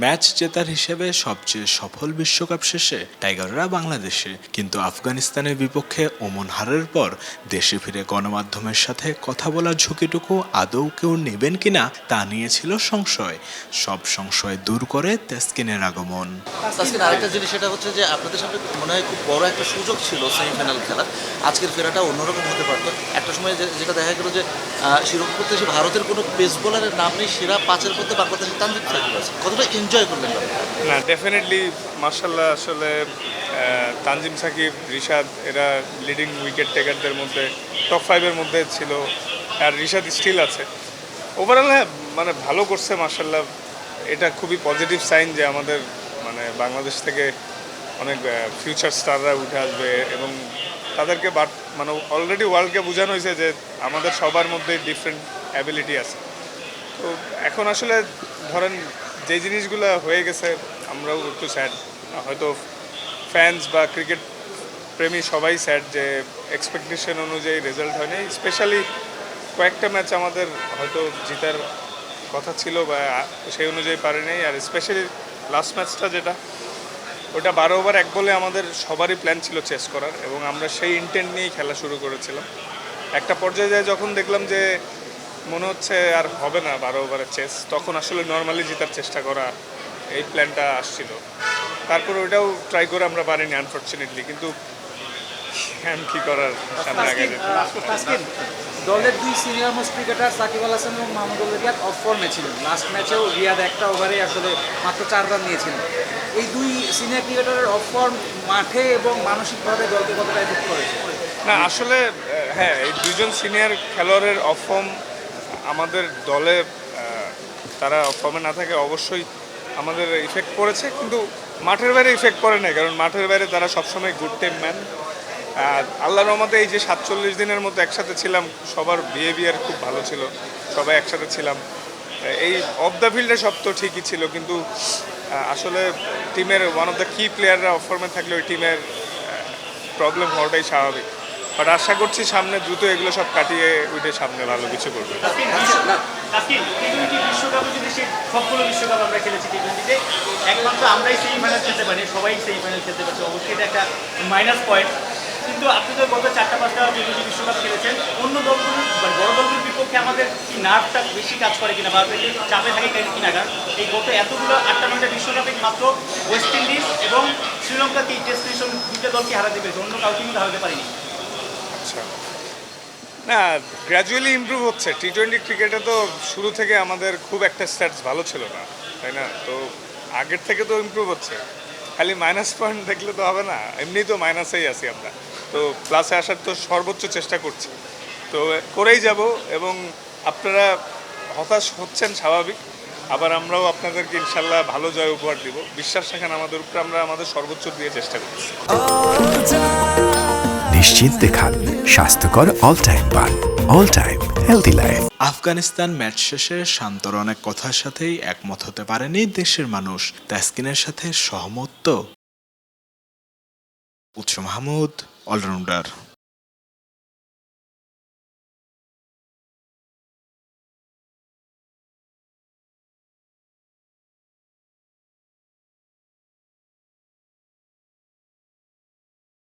Match জেতার হিসেবে সবচেয়ে সফল বিশ্বকাপ শেষে টাইগাররা বাংলাদেশে, কিন্তু আফগানিস্তানের বিপক্ষে ওমন হারের পর দেশে ফিরে গণমাধ্যমের সাথে কথা বলার ঝুঁকিটুকু আদৌ কেউ নেবেন কিনা তা নিয়েছিল সংশয়। সব সংশয় দূর করে তেস্কিনের আগমন। আরেকটা জিনিস, সেটা হচ্ছে যে আপনাদের সামনে মনে হয় খুব বড় একটা সুযোগ ছিল সেমিফাইনাল খেলার। আজকের ফেরাটা অন্যরকম হতে পারতো। একটা সময় যেটা দেখা গেল যে শিরোপা করতে ভারতের কোনো পেস বোলারের নাম নেই, সেরা পাঁচের মধ্যে বাংলাদেশের তানজিদ কতটা এনজয় আপনারা? না? ডেফিনেটলি মার্শাল্লাহ আসলে তানজিম সাকিব, রিশাদ, এরা লিডিং উইকেট টেকারদের মধ্যে টপ ফাইভের মধ্যে ছিল, আর রিশাদ স্টিল আছে। ওভারঅল হ্যাঁ মানে ভালো করছে মার্শাল্লাহ এটা খুবই পজিটিভ সাইন যে আমাদের মানে বাংলাদেশ থেকে অনেক ফিউচার স্টাররা উঠে আসবে, এবং তাদেরকে বাট মানে অলরেডি ওয়ার্ল্ডকে বোঝানো হয়েছে যে আমাদের সবার মধ্যে ডিফারেন্ট অ্যাবিলিটি আছে। তো এখন আসলে, ধরেন যে জিনিসগুলো হয়ে গেছে, আমরাও একটু স্যাড হয়তো ফ্যান্স বা ক্রিকেট প্রেমী সবাই স্যাড যে এক্সপেকটেশন অনুযায়ী রেজাল্ট হয়নি। স্পেশালি কয়েকটা ম্যাচ আমাদের হয়তো জিতার কথা ছিল বা সেই অনুযায়ী পারে আর স্পেশালি লাস্ট ম্যাচটা যেটা, ওটা বারো ওভার এক বলে আমাদের সবারই প্ল্যান ছিল চেস করার এবং আমরা সেই ইন্টেন্ট নিয়েই খেলা শুরু করেছিলাম। একটা পর্যায়ে যায় যখন দেখলাম যে মনে হচ্ছে আর হবে না বারো ওভারের চেস তখন আসলে নর্মালি জেতার চেষ্টা করা এই প্ল্যানটা আসছিল। তারপর ওইটাও ট্রাই করে আমরা পারিনি আনফর্চুনেটলি কিন্তু কি করার? সামনে আগে দলের দুই senior most cricketer Shakib Al Hasan এবং মাহমুদুল রিয়াদ অফ ফর্মে ছিলেন। লাস্ট ম্যাচেও রিয়াদ একটা ওভারে আসলে মাত্র চার রান নিয়েছিলেন। এই দুই সিনিয়র ক্রিকেটারের অফ ফর্ম মাঠে এবং মানসিকভাবে দলকে কতটা এফেক্ট করেছে? না আসলে হ্যাঁ এই দুজন সিনিয়র খেলোয়াড়ের অফর্ম আমাদের দলে তারা ফর্মে না থাকে অবশ্যই আমাদের ইফেক্ট পড়েছে, কিন্তু মাঠের বাইরে ইফেক্ট করে না কারণ মাঠের বাইরে তারা সবসময় গুড টিম ম্যান আর আল্লাহর রহমতে এই যে সাতচল্লিশ দিনের মতো একসাথে ছিলাম, সবার বিহেভিয়ার খুব ভালো ছিল, সবাই একসাথে ছিলাম। এই অফ দ্য ফিল্ডে সব তো ঠিকই ছিল, কিন্তু আসলে টিমের ওয়ান অফ দ্য কি প্লেয়াররা অফ ফর্মে থাকলে ওই টিমের প্রবলেম হওয়াটাই স্বাভাবিক। বাট আশা করছি সামনে দ্রুত এগুলো সব কাটিয়ে উঠে সামনে ভালো কিছু করবে। দলগুলো মানে বড় দলগুলোর বিপক্ষে আমাদের কি বেশি কাজ করে কিনা বা চাপে থাকে কিনা এই গত এতগুলো আটটা বিশ্বকাপে মাত্র ওয়েস্ট ইন্ডিজ এবং টেস্ট দুটো দলকে হারাতে পেরেছে, অন্য কাউকে কিন্তু হারাতে পারিনি। না গ্র্যাজুয়ালি ইমপ্রুভ হচ্ছে। টি টোয়েন্টি ক্রিকেটে তো শুরু থেকে আমাদের খুব একটা স্ট্যাটস ভালো ছিল না, তাই না? তো আগের থেকে তো ইমপ্রুভ হচ্ছে। খালি মাইনাস পয়েন্ট দেখলে তো হবে না এমনি তো মাইনাসেই আছি আমরা। তো প্লাসে আসার তো সর্বোচ্চ চেষ্টা করছি। তো করেই যাব এবং আপনারা হতাশ হচ্ছেন স্বাভাবিক, আবার আমরাও আপনাদেরকে ইনশাল্লাহ ভালো জয় উপহার দিব। বিশ্বাস রাখেন, আমাদের উপরে আমরা আমাদের সর্বোচ্চ দিয়ে চেষ্টা করছি। নিশ্চিন্তে খান। স্বাস্থ্যকর অল টাইম পান। All time healthy life Afghanistan match শেষে শান্তর অনেক কথার সাথেই একমত হতে পারেনি দেশের মানুষ। তাস্কিনের সাথে সহমত তো। উৎস মাহমুদ অলরাউন্ডার